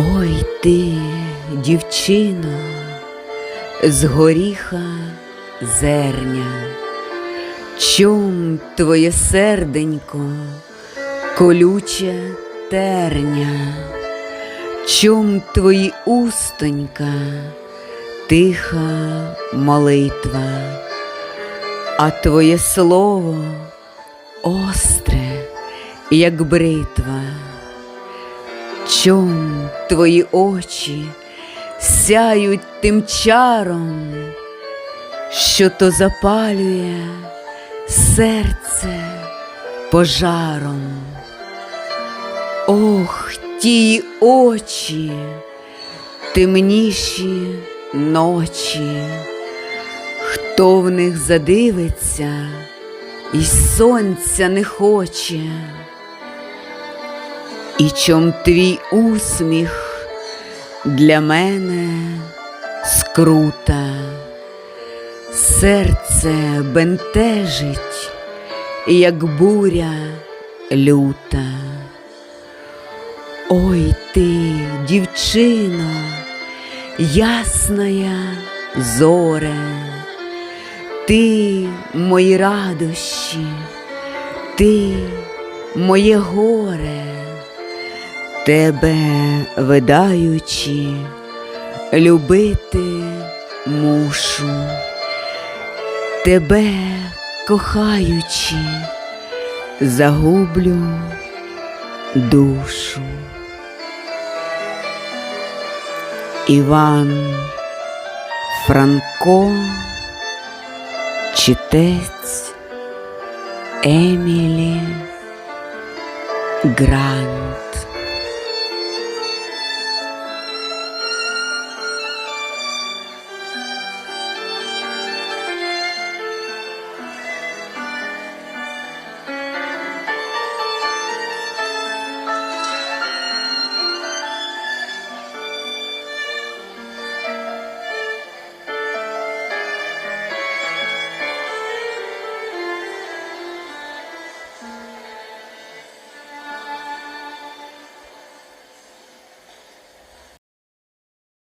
Ой ти, дівчино, з горіха зерня, чом твоє серденько, колюче терня, чом твої устонька, тиха молитва, а твоє слово остре, як бритва. Чом твої очі сяють тим чаром, що то запалює серце пожаром. Ох, ті очі, темніші ночі, хто в них задивиться і сонця не хоче. І чом твій усміх для мене скрута, серце бентежить, як буря люта. Ой ти, дівчино, ясная зоре, ти мої радощі, ти моє горе тебе видаючи, любити мушу, тебе кохаючи, загублю душу. Іван Франко, читець Емілі Грант.